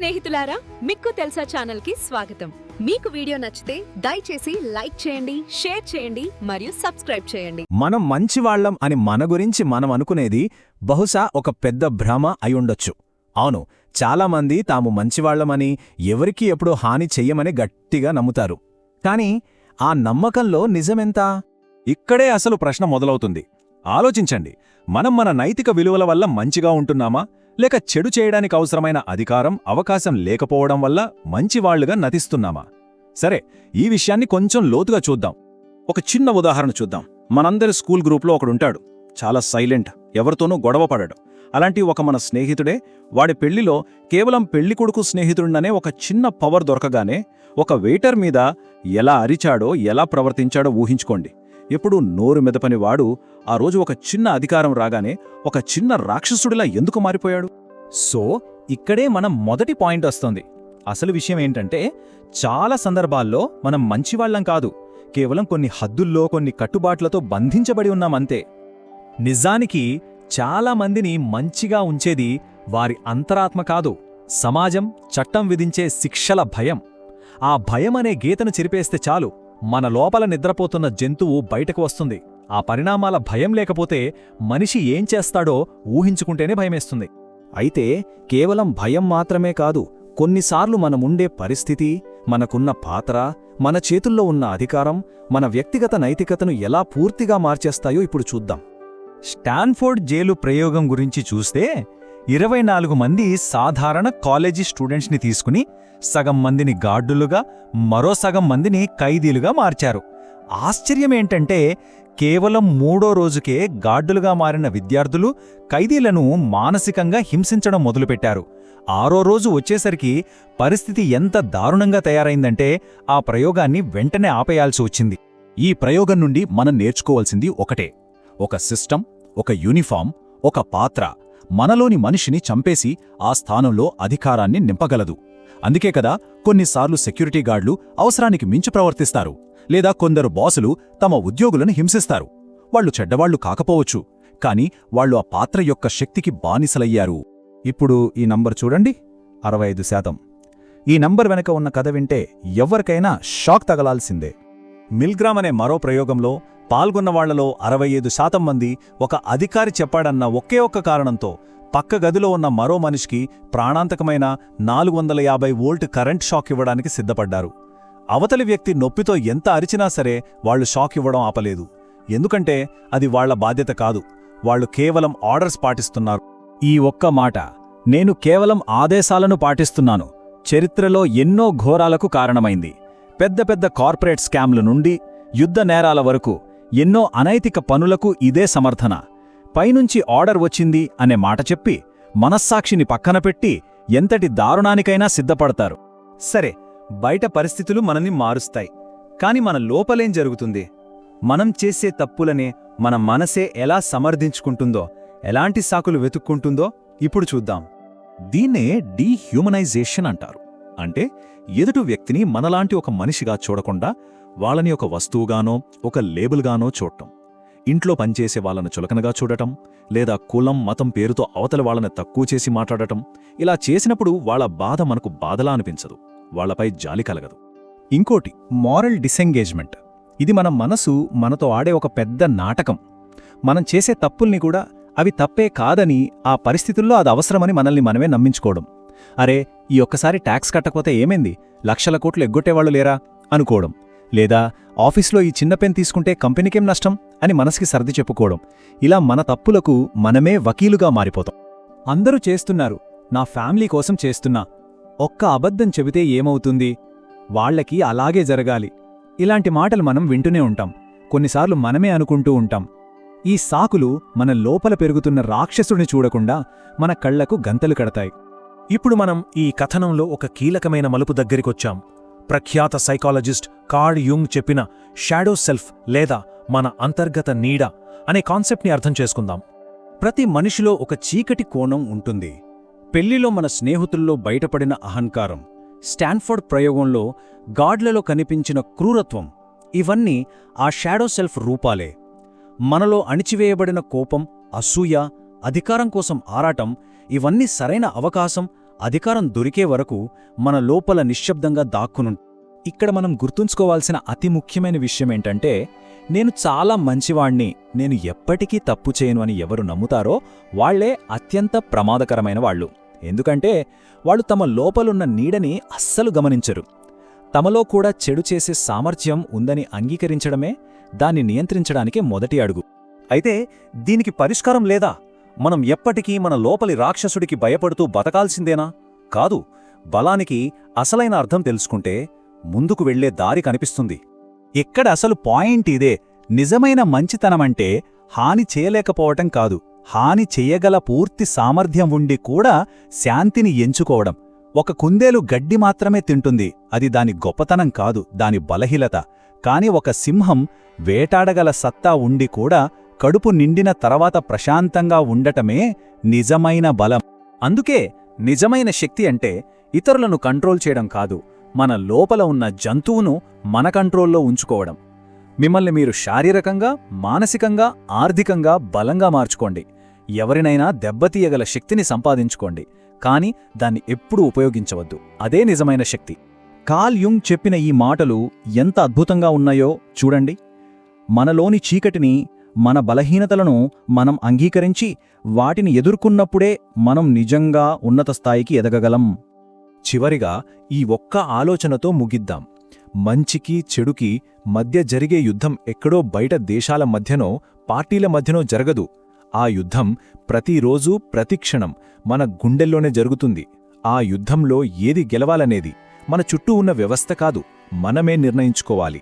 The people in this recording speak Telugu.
స్నేహితులారా మిక్కు తెలుసా ఛానల్కి స్వాగతం. మీకు వీడియో నచ్చితే దయచేసి లైక్ చేయండి షేర్ చేయండి మరియు సబ్స్క్రైబ్ చేయండి. మనం మంచివాళ్ళం అని మన గురించి మనం అనుకునేది బహుశా ఒక పెద్ద భ్రమ అయుండొచ్చు అవును చాలామంది తాము మంచివాళ్ళమని ఎవరికీ ఎప్పుడూ హాని చెయ్యమని గట్టిగా నమ్ముతారు. కాని ఆ నమ్మకంలో నిజమెంత? ఇక్కడే అసలు ప్రశ్న మొదలవుతుంది. ఆలోచించండి. మనం మన నైతిక విలువల వల్ల మంచిగా ఉంటున్నామా? లేక చెడు చేయడానికి అవసరమైన అధికారం అవకాశం లేకపోవడం వల్ల మంచివాళ్ళుగా నటిస్తున్నామా? సరే ఈ విషయాన్ని కొంచెం లోతుగా చూద్దాం. ఒక చిన్న ఉదాహరణ చూద్దాం. మనందరి స్కూల్ గ్రూప్లో ఒకడుంటాడు చాలా సైలెంట్ ఎవరితోనూ గొడవ పడడు. అలాంటి ఒక మన స్నేహితుడే వాడి పెళ్ళిలో కేవలం పెళ్ళి కొడుకు ఒక చిన్న పవర్ దొరకగానే ఒక వెయిటర్ మీద ఎలా అరిచాడో ఎలా ప్రవర్తించాడో ఊహించుకోండి. ఎప్పుడూ నోరు మెదపనివాడు. ఆ రోజు ఒక చిన్న అధికారం రాగానే ఒక చిన్న రాక్షసుడిలా ఎందుకు మారిపోయాడు? సో ఇక్కడే మనం మొదటి పాయింట్ వస్తుంది. అసలు విషయం ఏంటంటే చాలా సందర్భాల్లో మనం మంచివాళ్ళం కాదు. కేవలం కొన్ని హద్దుల్లో కొన్ని కట్టుబాట్లతో బంధించబడి ఉన్నామంతే నిజానికి చాలా మందిని మంచిగా ఉంచేది వారి అంతరాత్మ కాదు సమాజం చట్టం విధించే శిక్షల భయం. ఆ భయం అనే గీతను చిరిపేస్తే చాలు. మన లోపల నిద్రపోతున్న జంతువు బయటకు వస్తుంది. ఆ పరిణామాల భయం లేకపోతే మనిషి ఏం చేస్తాడో ఊహించుకుంటేనే భయమేస్తుంది. అయితే కేవలం భయం మాత్రమే కాదు కొన్నిసార్లు మనముండే పరిస్థితి మనకున్న పాత్ర మన చేతుల్లో ఉన్న అధికారం మన వ్యక్తిగత నైతికతను ఎలా పూర్తిగా మార్చేస్తాయో ఇప్పుడు చూద్దాం. స్టాన్ఫోర్డ్ జైలు ప్రయోగం గురించి చూస్తే ఇరవై నాలుగు మంది సాధారణ కాలేజీ స్టూడెంట్స్ని తీసుకుని సగం మందిని గార్డులుగా మరో సగం మందిని ఖైదీలుగా మార్చారు. ఆశ్చర్యమేంటంటే కేవలం మూడో రోజుకే గార్డులుగా మారిన విద్యార్థులు ఖైదీలను మానసికంగా హింసించడం మొదలుపెట్టారు. ఆరో రోజు వచ్చేసరికి పరిస్థితి ఎంత దారుణంగా తయారైందంటే ఆ ప్రయోగాన్ని వెంటనే ఆపేయాల్సి వచ్చింది. ఈ ప్రయోగం నుండి మనం నేర్చుకోవాల్సింది ఒకటే. ఒక సిస్టమ్ ఒక యూనిఫామ్ ఒక పాత్ర మనలోని మనిషిని చంపేసి ఆ స్థానంలో అధికారాన్ని నింపగలదు. అందుకే కదా కొన్నిసార్లు సెక్యూరిటీ గార్డులు అవసరానికి మించి ప్రవర్తిస్తారు. లేదా కొందరు బాసులు తమ ఉద్యోగులను హింసిస్తారు. వాళ్ళు చెడ్డవాళ్ళు కాకపోవచ్చు. కాని వాళ్ళు ఆ పాత్ర యొక్క శక్తికి బానిసలయ్యారు. ఇప్పుడు ఈ నంబర్ చూడండి. అరవై ఐదు శాతం. ఈ నంబర్ వెనక ఉన్న కథ వింటే ఎవ్వరికైనా షాక్ తగలాల్సిందే. మిల్గ్రామ్ అనే మరో ప్రయోగంలో పాల్గొన్న వాళ్ళలో అరవై ఐదు శాతం మంది ఒక అధికారి చెప్పాడన్న ఒకే ఒక్క కారణంతో పక్క గదిలో ఉన్న మరో మనిషికి ప్రాణాంతకమైన నాలుగు వందల యాభై వోల్ట్ కరెంట్ షాక్ ఇవ్వడానికి సిద్ధపడ్డారు. అవతలి వ్యక్తి నొప్పితో ఎంత అరిచినా సరే వాళ్ళు షాక్ ఇవ్వడం ఆపలేదు. ఎందుకంటే అది వాళ్ళ బాధ్యత కాదు. వాళ్ళు కేవలం ఆర్డర్స్ పాటిస్తున్నారు. ఈ ఒక్క మాట నేను కేవలం ఆదేశాలను పాటిస్తున్నాను. చరిత్రలో ఎన్నో ఘోరాలకు కారణమైంది. పెద్ద పెద్ద కార్పొరేట్ స్కామ్ల నుండి యుద్ధ నేరాల వరకు ఎన్నో అనైతిక పనులకు ఇదే సమర్థన. పైనుంచి ఆర్డర్ వచ్చింది అనే మాట చెప్పి మనస్సాక్షిని పక్కన పెట్టి ఎంతటి దారుణానికైనా సిద్ధపడతారు. సరే బయట పరిస్థితులు మనల్ని మారుస్తాయి. కాని మన లోపలేం జరుగుతుంది? మనం చేసే తప్పులనే మన మనసే ఎలా సమర్థించుకుంటుందో ఎలాంటి సాకులు వెతుక్కుంటుందో ఇప్పుడు చూద్దాం. దీన్నే డీహ్యూమనైజేషన్ అంటారు. అంటే ఎదుటి వ్యక్తిని మనలాంటి ఒక మనిషిగా చూడకుండా వాళ్ళని ఒక వస్తువుగానో ఒక లేబుల్గానో చూడటం. ఇంట్లో పనిచేసే వాళ్ళను చులకనగా చూడటం లేదా కులం మతం పేరుతో అవతల వాళ్ళని తక్కువ చేసి మాట్లాడటం. ఇలా చేసినప్పుడు వాళ్ళ బాధ మనకు బాధలా అనిపించదు వాళ్ళపై జాలి కలగదు. ఇంకోటి మారల్ డిసెంగేజ్మెంట్ ఇది మన మనసు మనతో ఆడే ఒక పెద్ద నాటకం. మనం చేసే తప్పుల్ని కూడా అవి తప్పే కాదని ఆ పరిస్థితుల్లో అది అవసరమని మనల్ని మనమే నమ్మించుకోవడం. అరే ఈ ఒక్కసారి ట్యాక్స్ కట్టకపోతే ఏమైంది? లక్షల కోట్లు ఎగ్గొట్టేవాళ్ళు లేరా? అనుకోవడం. లేదా ఆఫీస్లో ఈ చిన్న పెన్ తీసుకుంటే కంపెనీకేం నష్టం? అని మనసుకి సర్ది చెప్పుకోవడం. ఇలా మన తప్పులకు మనమే వకీలుగా మారిపోతాం. అందరూ చేస్తున్నారు. నా ఫ్యామిలీ కోసం చేస్తున్నా. ఒక్క అబద్ధం చెబితే ఏమవుతుంది? వాళ్ళకి అలాగే జరగాలి. ఇలాంటి మాటలు మనం వింటూనే ఉంటాం. కొన్నిసార్లు మనమే అనుకుంటూ ఉంటాం. ఈ సాకులు మన లోపల పెరుగుతున్న రాక్షసుడిని చూడకుండా మన కళ్ళకు గంతలు కడతాయి. ఇప్పుడు మనం ఈ కథనంలో ఒక కీలకమైన మలుపు దగ్గరికొచ్చాం. ప్రఖ్యాత సైకాలజిస్ట్ కార్డ్ యుంగ్ చెప్పిన షాడో సెల్ఫ్ లేదా మన అంతర్గత నీడ అనే కాన్సెప్ట్ని అర్థం చేసుకుందాం. ప్రతి మనిషిలో ఒక చీకటి కోణం ఉంటుంది. పెళ్ళిలో మన స్నేహితుల్లో బయటపడిన అహంకారం స్టాన్ఫోర్డ్ ప్రయోగంలో గాడ్లలో కనిపించిన క్రూరత్వం ఇవన్నీ ఆ షాడో సెల్ఫ్ రూపాలే. మనలో అణిచివేయబడిన కోపం అసూయ అధికారం కోసం ఆరాటం ఇవన్నీ సరైన అవకాశం అధికారం దొరికే వరకు మన లోపల నిశ్శబ్దంగా దాక్కును. ఇక్కడ మనం గుర్తుంచుకోవాల్సిన అతి ముఖ్యమైన విషయం ఏంటంటే నేను చాలా మంచివాణ్ణి నేను ఎప్పటికీ తప్పు చేయను అని ఎవరు నమ్ముతారో వాళ్ళే అత్యంత ప్రమాదకరమైన వాళ్ళు. ఎందుకంటే వాళ్ళు తమ లోపలున్న నీడని అస్సలు గమనించరు. తమలో కూడా చెడు చేసే సామర్థ్యం ఉందని అంగీకరించడమే దాన్ని నియంత్రించడానికి మొదటి అడుగు. అయితే దీనికి పరిష్కారం లేదా? మనం ఎప్పటికీ మన లోపలి రాక్షసుడికి భయపడుతూ బతకాల్సిందేనా? కాదు బలానికి అసలైన అర్థం తెలుసుకుంటే ముందుకు వెళ్ళే దారి కనిపిస్తుంది. ఇక్కడ అసలు పాయింట్ ఇదే? నిజమైన మంచితనమంటే హాని చేయలేకపోవటం కాదు. హాని చెయ్యగల పూర్తి సామర్థ్యం ఉండి కూడా శాంతిని ఎంచుకోవడం. ఒక కుందేలు గడ్డి మాత్రమే తింటుంది. అది దాని గొప్పతనం కాదు దాని బలహీనత. కాని ఒక సింహం వేటాడగల సత్తా ఉండి కూడా కడుపు నిండిన తర్వాత ప్రశాంతంగా ఉండటమే నిజమైన బలం. అందుకే నిజమైన శక్తి అంటే ఇతరులను కంట్రోల్ చేయడం కాదు మన లోపల ఉన్న జంతువును మన కంట్రోల్లో ఉంచుకోవడం. మిమ్మల్ని మీరు శారీరకంగా మానసికంగా ఆర్థికంగా బలంగా మార్చుకోండి. ఎవరినైనా దెబ్బతీయగల శక్తిని సంపాదించుకోండి కాని దాన్ని ఎప్పుడూ ఉపయోగించవద్దు. అదే నిజమైన శక్తి. కాల్ యుంగ్ చెప్పిన ఈ మాటలు ఎంత అద్భుతంగా ఉన్నాయో చూడండి. మనలోని చీకటిని మన బలహీనతలను మనం అంగీకరించి వాటిని ఎదుర్కొన్నప్పుడే మనం నిజంగా ఉన్నత స్థాయికి ఎదగగలం. చివరిగా ఈ ఒక్క ఆలోచనతో ముగిద్దాం. మంచికి చెడుకి మధ్య జరిగే యుద్ధం ఎక్కడో బయట దేశాల మధ్యనో పార్టీల మధ్యనో జరగదు. ఆ యుద్ధం ప్రతిరోజూ ప్రతిక్షణం మన గుండెల్లోనే జరుగుతుంది. ఆ యుద్ధంలో ఏది గెలవాలనేది మన చుట్టూ ఉన్న వ్యవస్థ కాదు మనమే నిర్ణయించుకోవాలి.